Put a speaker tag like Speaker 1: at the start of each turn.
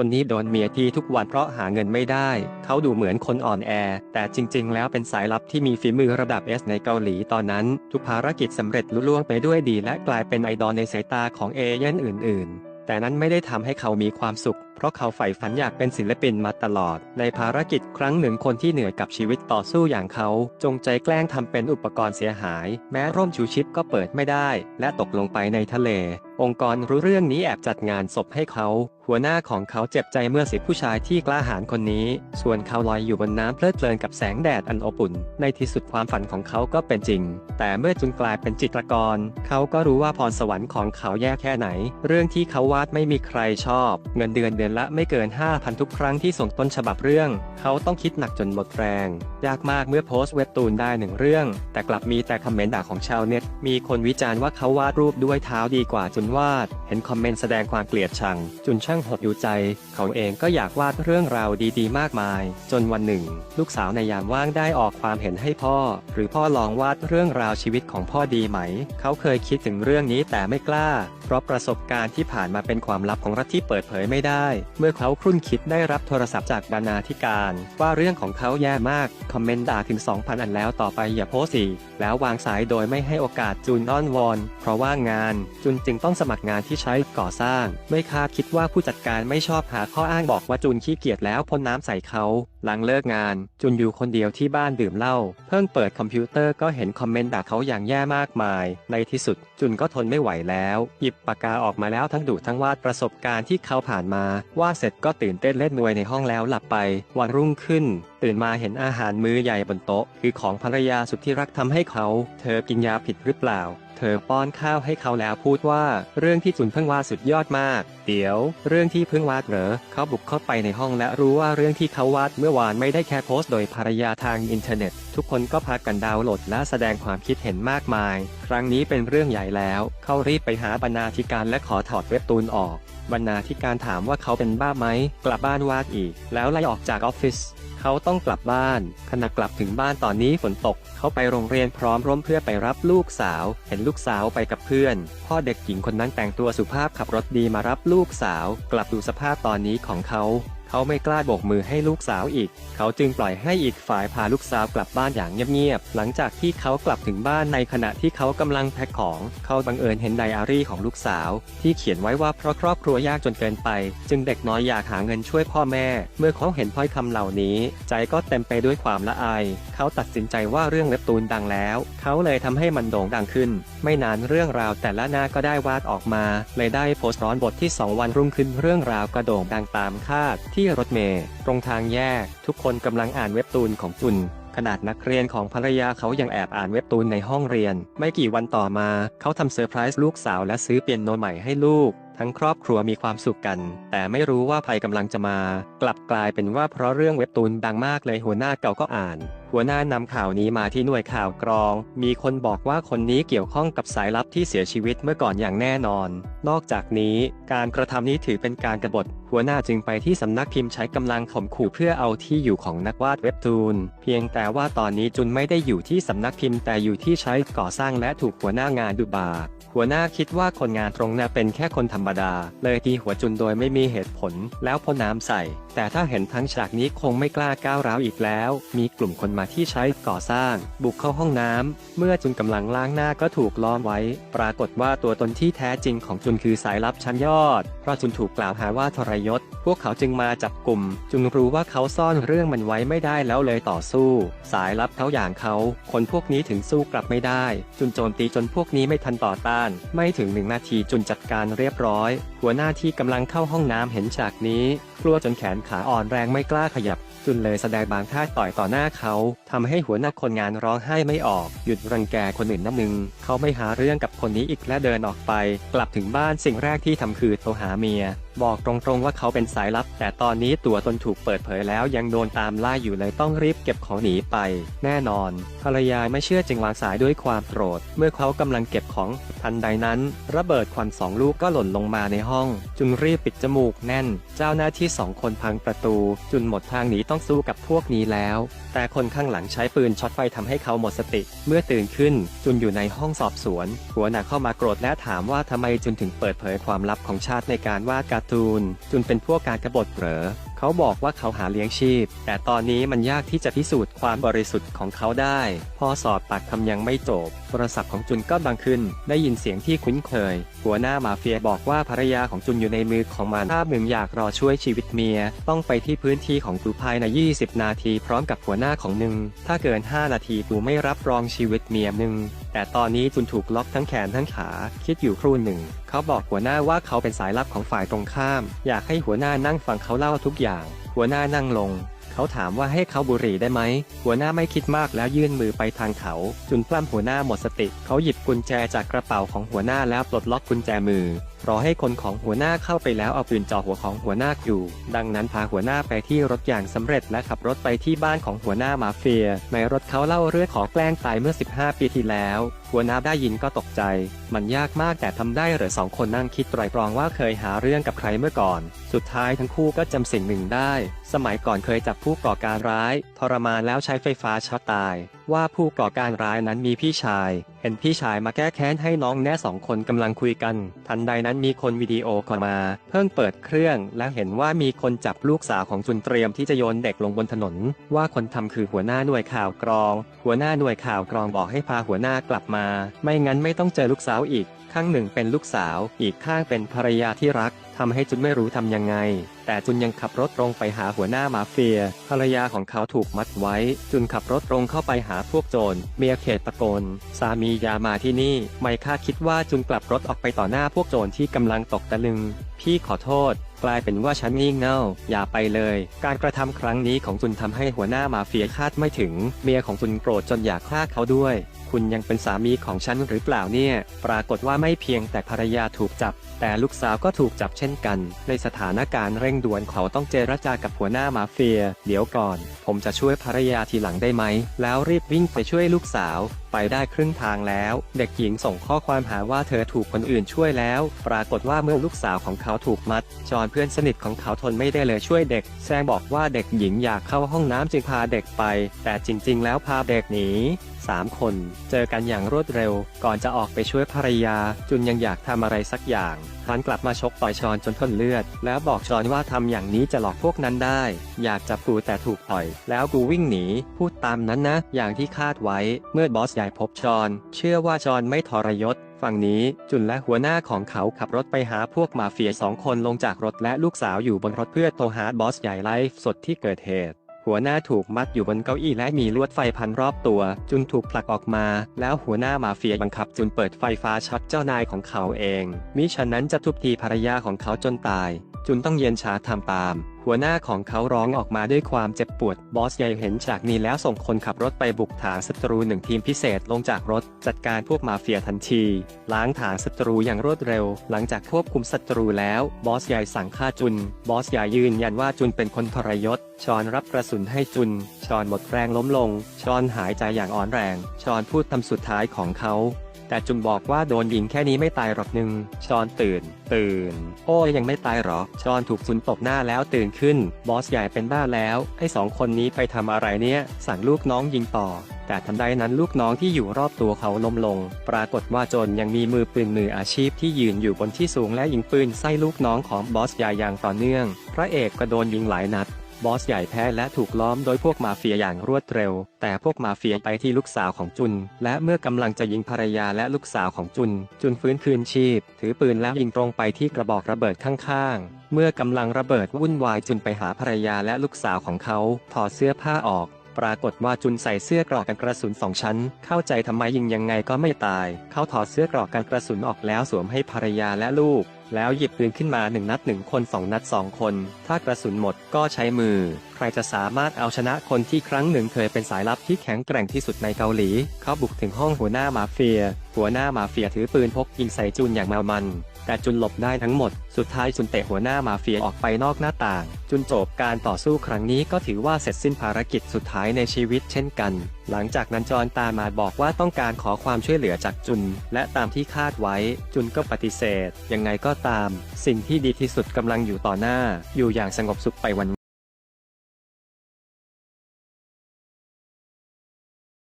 Speaker 1: คนนี้โดนเมียทีทุกวันเพราะหาเงินไม่ได้ เขาดูเหมือนคนอ่อนแอ แต่จริง ๆ แล้วเป็นสายลับที่มีฝีมือระดับเอสในเกาหลีตอนนั้น ทุกภารกิจสำเร็จลุล่วงไปด้วยดีและกลายเป็นไอดอลในสายตาของเอเย่นอื่น ๆ แต่นั้นไม่ได้ทำให้เขามีความสุข เพราะเขาใฝ่ฝันอยากเป็นศิลปินมาตลอด ในภารกิจครั้งหนึ่งคนที่เหนื่อยกับชีวิตต่อสู้อย่างเขา จงใจแกล้งทำเป็นอุปกรณ์เสียหาย แม้ร่มชูชีพก็เปิดไม่ได้ และตกลงไปในทะเล องค์กรรู้เรื่องนี้แอบจัดงานศพให้เขา หัวหน้าของเขาเจ็บใจเมื่อสิผู้ชายที่กล้าหาญคนนี้ ส่วนเขาลอยอยู่บนน้ำเพลิดเพลินกับแสงแดดอันอบอุ่น ในที่สุดความฝันของเขาก็เป็นจริง แต่เมื่อจุนกลายเป็นจิตรกร เขาก็รู้ว่าพรสวรรค์ของเขาแย่แค่ไหน เรื่องที่เขาวาดไม่มีใครชอบ เงินเดือนเดือนละไม่เกิน 5,000 ทุกครั้งที่ส่งต้นฉบับเรื่อง เขาต้องคิดหนักจนหมดแรง ยากมากเมื่อโพสต์เว็บตูนได้หนึ่งเรื่อง แต่กลับมีแต่คอมเมนต์ด่าของชาวเน็ต มีคนวิจารณ์ว่าเขาวาดรูปด้วยเท้าดีกว่าจุนวาด เห็นคอมเมนต์แสดงความเกลียดชัง จุนช่างหดอยู่ใจ เขาเองก็อยากวาดเรื่องราวดีๆ มากมาย จนวันหนึ่ง ลูกสาวในยามว่างได้ออกความเห็นให้พ่อ หรือพ่อลองวาดเรื่องราวชีวิตของพ่อดีไหม เขาเคยคิดถึงเรื่องนี้แต่ไม่กล้า เพราะประสบการณ์ที่ผ่านมาเป็นความลับของรัฐที่เปิดเผยไม่ได้ เมื่อเขาครุ่นคิดได้รับโทรศัพท์จากบรรณาธิการ ว่าเรื่องของเขาแย่มาก คอมเมนต์ด่าถึง 2,000 อันแล้วต่อไปอย่าโพสีแล้ววางสายโดยไม่ให้โอกาสจุนอ้อนวอน เพราะว่างาน จุนจึงต้องสมัครงานที่ใช้ก่อสร้าง ไม่คาดคิดว่าผู้จัดการไม่ชอบหาข้ออ้างบอกว่าจุนขี้เกียจแล้วพ่นน้ำใส่เขา หลังเลิกงาน จุนอยู่คนเดียวที่บ้านดื่มเหล้าเพิ่งเปิดคอมพิวเตอร์ก็เห็นคอมเมนต์ด่าเขาอย่างแย่มากมาย ในที่สุด จุนก็ทนไม่ไหวแล้ว หยิบปากกาออกมาแล้วทั้งดุทั้งวาดประสบการณ์ที่เขาผ่านมา วาดเสร็จก็ตื่นเต้นเล่นนวยในห้องแล้วหลับไป วันรุ่งขึ้น ตื่นมาเห็นอาหารมื้อใหญ่บนโต๊ะ คือของภรรยาสุดที่รักทำให้เขา เธอกินยาผิดหรือเปล่า เธอป้อนข้าวให้เขาแล้วพูดว่า เรื่องที่จุนเพิ่งวาดสุดยอดมาก เดี๋ยว เรื่องที่เพิ่งวาดเหรอเขาบุกเข้าไปในห้องและรู้ว่าเรื่องที่เขาวาดเมื่อวานไม่ได้แค่โพสต์โดยภรรยาทางอินเทอร์เน็ต ทุกคนก็พากันดาวน์โหลดและแสดงความคิดเห็นมากมาย ครั้งนี้เป็นเรื่องใหญ่แล้ว เขารีบไปหาบรรณาธิการและขอถอดเว็บตูนออก บรรณาธิการถามว่าเขาเป็นบ้าไหม กลับบ้านวาดอีก แล้วไล่ออกจากออฟฟิศ เขาต้องกลับบ้าน ขณะกลับถึงบ้านตอนนี้ฝนตก เขาไปโรงเรียนพร้อมร่มเพื่อไปรับลูกสาว เห็นลูกสาวไปกับเพื่อน พ่อเด็กหญิงคนนั้นแต่งตัวสุภาพขับรถดีมารับลูกสาว กลับดูสภาพตอนนี้ของเขา เขาไม่กล้าโบกมือให้ลูกสาวอีก เขาจึงปล่อยให้อีกฝ่ายพาลูกสาวกลับบ้านอย่างเงียบๆ หลังจากที่เขากลับถึงบ้านในขณะที่เขากำลังแพ็คของ เขาบังเอิญเห็นไดอารี่ของลูกสาว ที่เขียนไว้ว่าเพราะครอบครัวยากจนเกินไป จึงเด็กน้อยอยากหาเงินช่วยพ่อแม่ เมื่อเขาเห็นถ้อยคำเหล่านี้ ใจก็เต็มไปด้วยความละอาย เขาตัดสินใจว่าเรื่องเว็บตูนดังแล้ว เขาเลยทำให้มันโด่งดังขึ้น ไม่นานเรื่องราวแต่ละหน้าก็ได้วาดออกมา เลยได้โพสต์ร้อนบทที่ 2 วันรุ่งขึ้นเรื่องราวกระโด่งดังตามคาดที่รถเมล์ตรงทางแยก ทุกคนกำลังอ่านเว็บตูนของจุน ขนาดนักเรียนของภรรยาเขายังแอบอ่านเว็บตูนในห้องเรียน ไม่กี่วันต่อมา เขาทำเซอร์ไพรส์ลูกสาวและซื้อเปียโนใหม่ให้ลูก ทั้งครอบครัวมีความสุขกัน แต่ไม่รู้ว่าภัยกำลังจะมา กลับกลายเป็นว่าเพราะเรื่องเว็บตูนดังมากเลยหัวหน้าเก่าก็อ่าน หัวหน้านำข่าวนี้มาที่หน่วยข่าวกรอง มีคนบอกว่าคนนี้เกี่ยวข้องกับสายลับที่เสียชีวิตเมื่อก่อนอย่างแน่นอน นอกจากนี้ การกระทำนี้ถือเป็นการกบฏ หัวหน้าจึงไปที่สำนักพิมพ์ใช้กำลังข่มขู่เพื่อเอาที่อยู่ของนักวาดเว็บตูน เพียงแต่ว่าตอนนี้จุนไม่ได้อยู่ที่สำนักพิมพ์แต่อยู่ที่ใช้ก่อสร้างและถูกหัวหน้างานดุบาหัวหน้าคิดว่าคนงานตรงนั้นเป็นแค่คนธรรมดา เลยตีหัวจุนโดยไม่มีเหตุผล แล้วพ่นน้ำใส่ แต่ถ้าเห็นทั้งฉากนี้คงไม่กล้าก้าวร้าวอีกแล้ว มีกลุ่มคนมาที่ใช้ก่อสร้าง บุกเข้าห้องน้ำ เมื่อจุนกำลังล้างหน้าก็ถูกล้อมไว้ ปรากฏว่าตัวตนที่แท้จริงของจุนคือสายลับชั้นยอด เพราะจุนถูกกล่าวหาว่าทรยศ พวกเขาจึงมาจับกลุ่ม จุนรู้ว่าเขาซ่อนเรื่องมันไว้ไม่ได้แล้วเลยต่อสู้ สายลับเขาอย่างเขา คนพวกนี้ถึงสู้กลับไม่ได้ จุนโจมตีจนพวกนี้ไม่ทันต่อต้าน ไม่ถึงหนึ่งนาทีจุนจัดการเรียบร้อย หัวหน้าที่กำลังเข้าห้องน้ำเห็นฉากนี้ กลัวจนแขนขาอ่อนแรงไม่กล้าขยับ จุนเลยแสดงบางท่าต่อยต่อหน้าเขาทำให้หัวหน้าคนงานร้องไห้ไม่ออก หยุดรังแกคนอื่นน้ำหนึ่งเขาไม่หาเรื่องกับคนนี้อีกและเดินออกไป กลับถึงบ้านสิ่งแรกที่ทำคือโทรหาเมีย บอกตรงๆว่าเขาเป็นสายลับ แต่ตอนนี้ตัวตนถูกเปิดเผยแล้วยังโดนตามล่าอยู่เลยต้องรีบเก็บของหนีไป แน่นอน ภรรยาไม่เชื่อจึงวางสายด้วยความโกรธ เมื่อเขากำลังเก็บของทันใดนั้น ระเบิดควันสองลูกก็หล่นลงมาในห้องจุนรีบปิดจมูกแน่น เจ้าหน้าที่สองคนพังประตู จุนหมดทางหนีต้องสู้กับพวกนี้แล้ว แต่คนข้างหลังใช้ปืนช็อตไฟทำให้เขาหมดสติ เมื่อตื่นขึ้น จุนอยู่ในห้องสอบสวน หัวหน้าเข้ามาโกรธและถามว่าทำไมจุนถึงเปิดเผยความลับของชาติในการวาดการ์ตูน จุนเป็นพวกการกบฏเหรอ เขาบอกว่าเขาหาเลี้ยงชีพ แต่ตอนนี้มันยากที่จะพิสูจน์ความบริสุทธิ์ของเขาได้ พอสอบปากคำยังไม่จบ โทรศัพท์ของจุนก็ดังขึ้น ได้ยินเสียงที่คุ้นเคย หัวหน้ามาเฟียบอกว่าภรรยาของจุนอยู่ในมือของมัน ถ้ามึงอยากรอช่วยชีวิตเมีย ต้องไปที่พื้นที่ของกูภายใน 20 นาทีพร้อมกับหัวหน้าของมึง ถ้าเกิน 5 นาทีกูไม่รับรองชีวิตเมียมึงแต่ตอนนี้จุนถูกล็อกทั้งแขนทั้งขา คิดอยู่ครู่หนึ่ง เขาบอกหัวหน้าว่าเขาเป็นสายลับของฝ่ายตรงข้าม อยากให้หัวหน้านั่งฟังเขาเล่าทุกอย่างหัวหน้านั่งลง เขาถามว่าให้เขาบุหรี่ได้ไหม หัวหน้าไม่คิดมากแล้วยื่นมือไปทางเขาจุนปล้ำหัวหน้าหมดสติ เขาหยิบกุญแจจากกระเป๋าของหัวหน้าแล้วปลดล็อกกุญแจมือ รอให้คนของหัวหน้าเข้าไปแล้วเอาปืนจ่อหัวของหัวหน้าอยู่ ดังนั้นพาหัวหน้าไปที่รถอย่างสำเร็จและขับรถไปที่บ้านของหัวหน้ามาเฟีย ในรถเขาเล่าเรื่องขอแกล้งตายเมื่อ 15 ปีที่แล้วหัวหน้าได้ยินก็ตกใจ มันยากมากแต่ทำได้เหรือสองคนนั่งคิดไตรตรองว่าเคยหาเรื่องกับใครเมื่อก่อน สุดท้ายทั้งคู่ก็จำสิ่งหนึ่งได้ สมัยก่อนเคยจับผู้ก่อการร้าย ทรมานแล้วใช้ไฟฟ้าช็อตตาย ว่าผู้ก่อการร้ายนั้นมีพี่ชาย เห็นพี่ชายมาแก้แค้นให้น้องแน่สองคนกำลังคุยกัน ทันใดนั้นมีคนวิดีโอคอลมา เพิ่งเปิดเครื่อง และเห็นว่ามีคนจับลูกสาวของจุนเตรียมที่จะโยนเด็กลงบนถนน ว่าคนทำคือหัวหน้าหน่วยข่าวกรอง หัวหน้าหน่วยข่าวกรองบอกให้พาหัวหน้ากลับมาไม่งั้นไม่ต้องเจอลูกสาวอีก ข้างหนึ่งเป็นลูกสาว อีกข้างเป็นภรรยาที่รักทำให้จุนไม่รู้ทำยังไง แต่จุนยังขับรถตรงไปหาหัวหน้ามาเฟีย ภรรยาของเขาถูกมัดไว้ จุนขับรถตรงเข้าไปหาพวกโจร เมียเขตตะโกน สามียามาที่นี่ ไม่คาดคิดว่าจุนกลับรถออกไปต่อหน้าพวกโจรที่กำลังตกตะลึง พี่ขอโทษ กลายเป็นว่าฉันงี่เง่าอย่าไปเลย การกระทำครั้งนี้ของจุนทำให้หัวหน้ามาเฟียคาดไม่ถึง เมียของจุนโกรธจนอยากฆ่าเขาด้วย คุณยังเป็นสามีของฉันหรือเปล่าเนี่ย ปรากฏว่าไม่เพียงแต่ภรรยาถูกจับ แต่ลูกสาวก็ถูกจับเช่นกัน ในสถานการณ์เร่งด่วนเขาต้องเจรจากับหัวหน้ามาเฟีย เดี๋ยวก่อน ผมจะช่วยภรรยาทีหลังได้ไหม แล้วรีบวิ่งไปช่วยลูกสาว ไปได้ครึ่งทางแล้ว เด็กหญิงส่งข้อความหาว่าเธอถูกคนอื่นช่วยแล้ว ปรากฏว่าเมื่อลูกสาวของเขาถูกมัดจอนเพื่อนสนิทของเขาทนไม่ได้เลยช่วยเด็ก แซงบอกว่าเด็กหญิงอยากเข้าห้องน้ำจึงพาเด็กไป แต่จริง ๆ แล้วพาเด็กหนี สามคน เจอกันอย่างรวดเร็ว ก่อนจะออกไปช่วยภรรยา จุนยังอยากทำอะไรสักอย่างครั้นกลับมาชกต่อยชอนจนทนเลือด แล้วบอกชอนว่าทำอย่างนี้จะหลอกพวกนั้นได้ อยากจับกูแต่ถูกต่อย แล้วกูวิ่งหนี พูดตามนั้นนะ อย่างที่คาดไว้ เมื่อบอสใหญ่พบชอน เชื่อว่าชอนไม่ทรยศฝั่งนี้จุนและหัวหน้าของเขาขับรถไปหาพวกมาเฟียสองคนลงจากรถและลูกสาวอยู่บนรถเพื่อโทรหาบอสใหญ่ไลฟ์สดที่เกิดเหตุ หัวหน้าถูกมัดอยู่บนเก้าอี้และมีลวดไฟพันรอบตัว จุนถูกผลักออกมา แล้วหัวหน้ามาเฟียบังคับจุนเปิดไฟฟ้าช็อตเจ้านายของเขาเอง มิฉะนั้นจะทุบตีภรรยาของเขาจนตาย จุนต้องเย็นชาทำตาม หัวหน้าของเขาร้องออกมาด้วยความเจ็บปวด บอสใหญ่เห็นจากนี้แล้วส่งคนขับรถไปบุกฐานศัตรูหนึ่งทีมพิเศษลงจากรถ จัดการพวกมาเฟียทันที ล้างฐานศัตรูอย่างรวดเร็ว หลังจากควบคุมศัตรูแล้ว บอสใหญ่สั่งฆ่าจุน บอสใหญ่ยืนยันว่าจุนเป็นคนทรยศ ชอนรับกระสุนให้จุน ชอนหมดแรงล้มลง ชอนหายใจอย่างอ่อนแรง ชอนพูดคำสุดท้ายของเขา แต่จุนบอกว่าโดนยิงแค่นี้ไม่ตายหรอกหนึ่งชอนตื่น ตื่น โอ้ยยังไม่ตายหรอ ชอนถูกซุนตบหน้าแล้วตื่นขึ้น บอสใหญ่เป็นบ้าแล้ว ไอ้สองคนนี้ไปทำอะไรเนี่ย สั่งลูกน้องยิงต่อ แต่ทันใดนั้นลูกน้องที่อยู่รอบตัวเขาล้มลง ปรากฏว่าจนยังมีมือปืนมืออาชีพที่ยืนอยู่บนที่สูงและยิงปืนใส่ลูกน้องของบอสใหญ่อย่างต่อเนื่อง พระเอกก็โดนยิงหลายนัด บอสใหญ่แพ้และถูกล้อมโดยพวกมาเฟียอย่างรวดเร็ว แต่พวกมาเฟียไปที่ลูกสาวของจุน และเมื่อกำลังจะยิงภรรยาและลูกสาวของจุน จุนฟื้นคืนชีพ ถือปืนแล้วยิงตรงไปที่กระบอกระเบิดข้างๆ เมื่อกำลังระเบิดวุ่นวายจุนไปหาภรรยาและลูกสาวของเขาถอดเสื้อผ้าออกปรากฏว่าจุนใส่เสื้อกรอกกันกระสุนสองชั้น เข้าใจทำไมยิงยังไงก็ไม่ตาย เขาถอดเสื้อกรอกกันกระสุนออกแล้วสวมให้ภรรยาและลูก แล้วหยิบปืนขึ้นมาหนึ่งนัดหนึ่งคนสองนัดสองคน ถ้ากระสุนหมดก็ใช้มือ ใครจะสามารถเอาชนะคนที่ครั้งหนึ่งเคยเป็นสายลับที่แข็งแกร่งที่สุดในเกาหลี เขาบุกถึงห้องหัวหน้ามาเฟีย หัวหน้ามาเฟียถือปืนพกยิงใส่จูนอย่างเมามัน แต่จุนหลบได้ทั้งหมด สุดท้ายจุนเตะหัวหน้ามาเฟียออกไปนอกหน้าต่าง จุนจบการต่อสู้ครั้งนี้ก็ถือว่าเสร็จสิ้นภารกิจสุดท้ายในชีวิตเช่นกัน หลังจากนั้นจอนตามมาบอกว่าต้องการขอความช่วยเหลือจากจุน และตามที่คาดไว้ จุนก็ปฏิเสธ ยังไงก็ตาม สิ่งที่ดีที่สุดกำลังอยู่ต่อหน้า อยู่อย่างสงบสุขไปวัน